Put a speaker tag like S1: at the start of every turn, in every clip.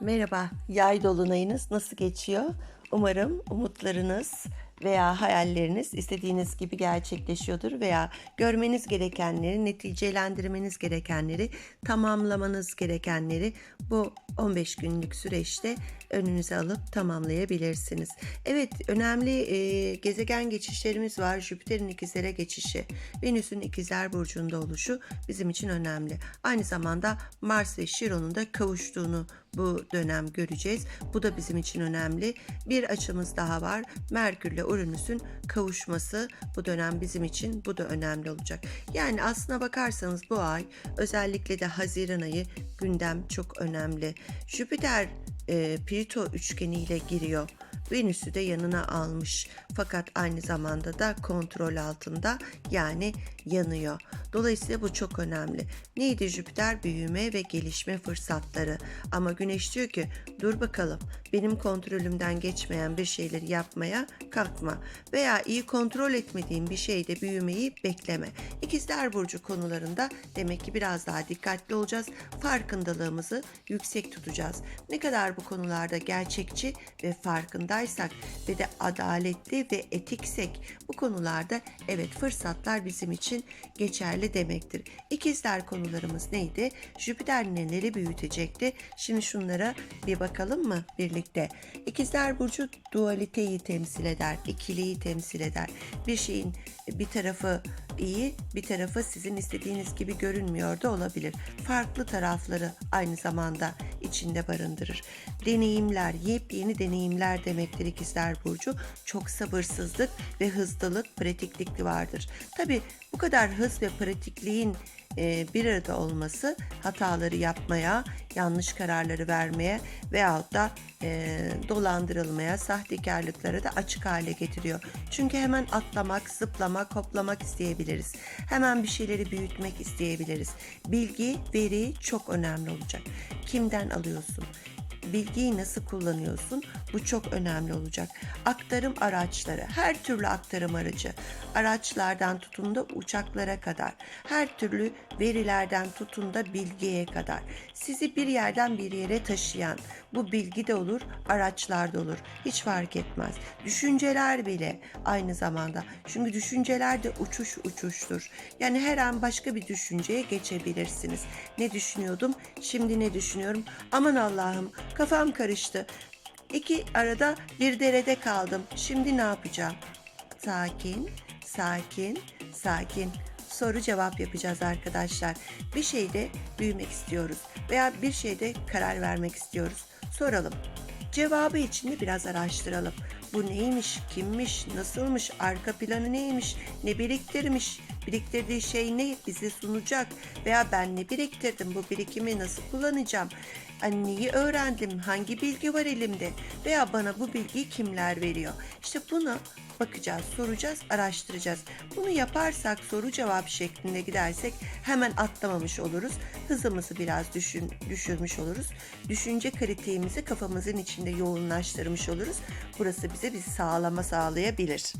S1: Merhaba, yay dolunayınız nasıl geçiyor? Umarım umutlarınız veya hayalleriniz istediğiniz gibi gerçekleşiyordur veya görmeniz gerekenleri, neticelendirmeniz gerekenleri, tamamlamanız gerekenleri bu 15 günlük süreçte önünüze alıp tamamlayabilirsiniz. Evet, önemli e, gezegen geçişlerimiz var. Jüpiter'in ikizlere geçişi, Venüs'ün ikizler burcunda oluşu bizim için önemli. Aynı zamanda Mars ve Şiron'un da kavuştuğunu bu dönem göreceğiz. Bu da bizim için önemli. Bir açımız daha var. Merkürle Uranüs'ün kavuşması bu dönem bizim için bu da önemli olacak. Yani aslına bakarsanız bu ay özellikle de Haziran ayı gündem çok önemli. Jüpiter e, Plüto üçgeniyle giriyor. Venüs'ü de yanına almış. Fakat aynı zamanda da kontrol altında yani yanıyor. Dolayısıyla bu çok önemli. Neydi Jüpiter? Büyüme ve gelişme fırsatları. Ama Güneş diyor ki dur bakalım benim kontrolümden geçmeyen bir şeyleri yapmaya kalkma. Veya iyi kontrol etmediğin bir şeyde büyümeyi bekleme. İkizler Burcu konularında demek ki biraz daha dikkatli olacağız. Farkındalığımızı yüksek tutacağız. Ne kadar bu konularda gerçekçi ve farkındaysak ve de adaletli ve etiksek bu konularda evet fırsatlar bizim için geçerli demektir. İkizler konularımız neydi? Jüpiter neleri büyütecekti? Şimdi şunlara bir bakalım mı birlikte? İkizler Burcu dualiteyi temsil eder, ikiliyi temsil eder. Bir şeyin bir tarafı iyi, bir tarafı sizin istediğiniz gibi görünmüyor da olabilir. Farklı tarafları aynı zamanda içinde barındırır. Deneyimler, yepyeni deneyimler demektir ikizler burcu. Çok sabırsızlık ve hızlılık, pratiklik vardır. Tabi bu kadar hız ve pratikliğin bir arada olması hataları yapmaya, yanlış kararları vermeye veyahut da e, dolandırılmaya, sahtekarlıklara da açık hale getiriyor. Çünkü hemen atlamak, zıplamak, hoplamak isteyebiliriz. Hemen bir şeyleri büyütmek isteyebiliriz. Bilgi, veri çok önemli olacak. Kimden alıyorsun? Bilgiyi nasıl kullanıyorsun? Bu çok önemli olacak. Aktarım araçları, her türlü aktarım aracı, araçlardan tutun da uçaklara kadar, her türlü verilerden tutun da bilgiye kadar, sizi bir yerden bir yere taşıyan, bu bilgi de olur, araçlar da olur. Hiç fark etmez. Düşünceler bile aynı zamanda. Çünkü düşünceler de uçuş uçuştur. Yani her an başka bir düşünceye geçebilirsiniz. Ne düşünüyordum? Şimdi ne düşünüyorum? Aman Allah'ım kafam karıştı. İki arada bir derede kaldım. Şimdi ne yapacağım? Sakin, sakin, sakin. Soru cevap yapacağız arkadaşlar. Bir şeyde büyümek istiyoruz veya bir şeyde karar vermek istiyoruz. Soralım. Cevabı için de biraz araştıralım. Bu neymiş, kimmiş, nasılmış, arka planı neymiş, ne biriktirmiş, biriktirdiği şey ne bize sunacak veya ben ne biriktirdim, bu birikimi nasıl kullanacağım, hani neyi öğrendim, hangi bilgi var elimde veya bana bu bilgiyi kimler veriyor. İşte bunu bakacağız, soracağız, araştıracağız. Bunu yaparsak soru cevap şeklinde gidersek hemen atlamamış oluruz. Hızımızı biraz düşün, düşürmüş oluruz. Düşünce kritiğimizi kafamızın içinde yoğunlaştırmış oluruz. Burası bize bir sağlama sağlayabilir.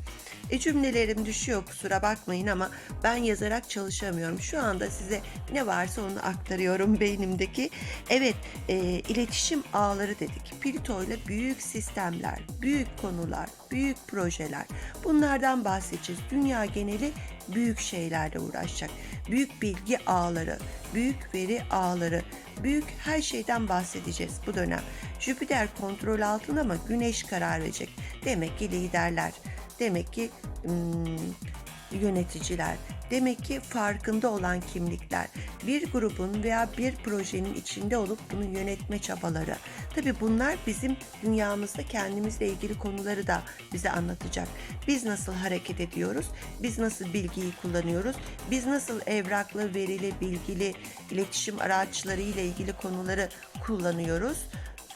S1: E cümlelerim düşüyor kusura bakmayın ama ben yazarak çalışamıyorum. Şu anda size ne varsa onu aktarıyorum beynimdeki. Evet e, iletişim ağları dedik. Plüto ile büyük sistemler, büyük konular, büyük projeler. Bunlardan bahsedeceğiz. Dünya geneli büyük şeylerle uğraşacak. Büyük bilgi ağları, büyük veri ağları, büyük her şeyden bahsedeceğiz bu dönem. Jüpiter kontrol altında ama Güneş karar verecek. Demek ki liderler, demek ki hmm, yöneticiler, demek ki farkında olan kimlikler, bir grubun veya bir projenin içinde olup bunu yönetme çabaları. Tabii bunlar bizim dünyamızda kendimizle ilgili konuları da bize anlatacak. Biz nasıl hareket ediyoruz? Biz nasıl bilgiyi kullanıyoruz? Biz nasıl evraklı, verili, bilgili iletişim araçları ile ilgili konuları kullanıyoruz?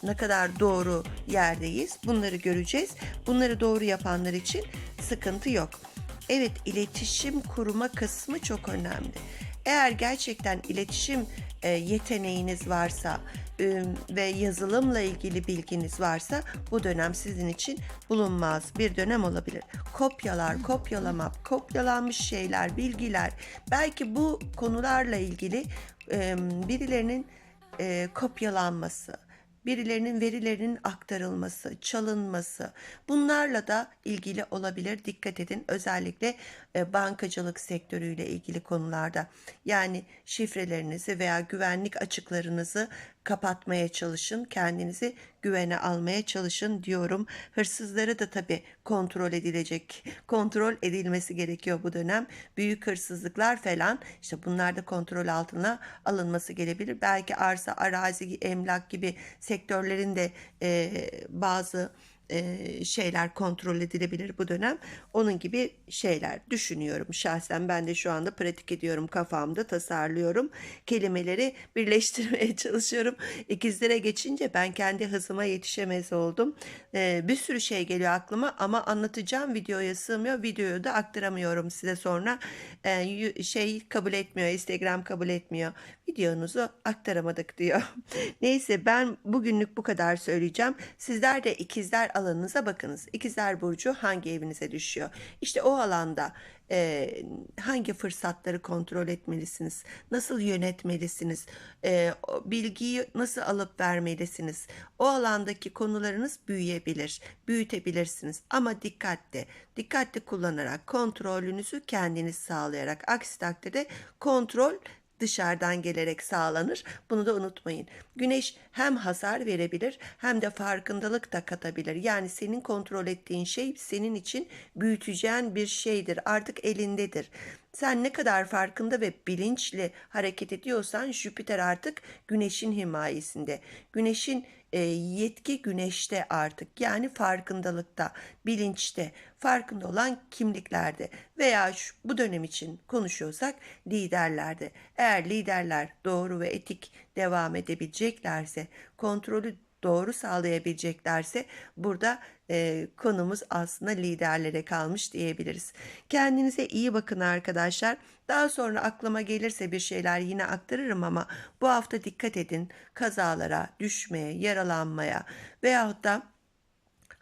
S1: ne kadar doğru yerdeyiz bunları göreceğiz. Bunları doğru yapanlar için sıkıntı yok. Evet iletişim kurma kısmı çok önemli. Eğer gerçekten iletişim e, yeteneğiniz varsa e, ve yazılımla ilgili bilginiz varsa bu dönem sizin için bulunmaz bir dönem olabilir. Kopyalar, kopyalama, kopyalanmış şeyler, bilgiler belki bu konularla ilgili e, birilerinin kopyalanması, birilerinin verilerinin aktarılması, çalınması bunlarla da ilgili olabilir. Dikkat edin özellikle e, bankacılık sektörüyle ilgili konularda. Yani şifrelerinizi veya güvenlik açıklarınızı kapatmaya çalışın. Kendinizi güvene almaya çalışın diyorum. Hırsızları da tabii kontrol edilecek. Kontrol edilmesi gerekiyor bu dönem. Büyük hırsızlıklar falan işte bunlar da kontrol altına alınması gelebilir. Belki arsa, arazi, emlak gibi sektörlerin de e, bazı şeyler kontrol edilebilir bu dönem. Onun gibi şeyler düşünüyorum şahsen. Ben de şu anda pratik ediyorum kafamda tasarlıyorum. Kelimeleri birleştirmeye çalışıyorum. İkizlere geçince ben kendi hızıma yetişemez oldum. Bir sürü şey geliyor aklıma ama anlatacağım videoya sığmıyor. Videoyu da aktaramıyorum size sonra. Şey kabul etmiyor. Instagram kabul etmiyor. Videonuzu aktaramadık diyor. Neyse ben bugünlük bu kadar söyleyeceğim. Sizler de ikizler alanınıza bakınız. İkizler Burcu hangi evinize düşüyor? İşte o alanda e, hangi fırsatları kontrol etmelisiniz? Nasıl yönetmelisiniz? E, bilgiyi nasıl alıp vermelisiniz? O alandaki konularınız büyüyebilir, büyütebilirsiniz. Ama dikkatli, dikkatli kullanarak kontrolünüzü kendiniz sağlayarak. Aksi takdirde kontrol dışarıdan gelerek sağlanır. Bunu da unutmayın. Güneş hem hasar verebilir hem de farkındalık da katabilir. Yani senin kontrol ettiğin şey senin için büyüteceğin bir şeydir. Artık elindedir. Sen ne kadar farkında ve bilinçli hareket ediyorsan Jüpiter artık güneşin himayesinde. Güneşin e, yetki güneşte artık yani farkındalıkta, bilinçte, farkında olan kimliklerde veya şu, bu dönem için konuşuyorsak liderlerde. Eğer liderler doğru ve etik devam edebileceklerse, kontrolü doğru sağlayabileceklerse burada e, konumuz aslında liderlere kalmış diyebiliriz. Kendinize iyi bakın arkadaşlar. Daha sonra aklıma gelirse bir şeyler yine aktarırım ama bu hafta dikkat edin kazalara, düşmeye, yaralanmaya veyahut da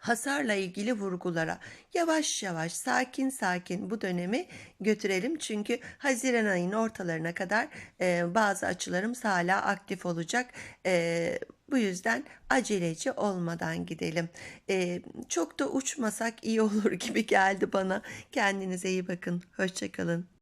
S1: hasarla ilgili vurgulara yavaş yavaş sakin sakin bu dönemi götürelim. Çünkü Haziran ayının ortalarına kadar e, bazı açılarımız hala aktif olacak. E, bu yüzden aceleci olmadan gidelim. E, çok da uçmasak iyi olur gibi geldi bana. Kendinize iyi bakın. Hoşçakalın.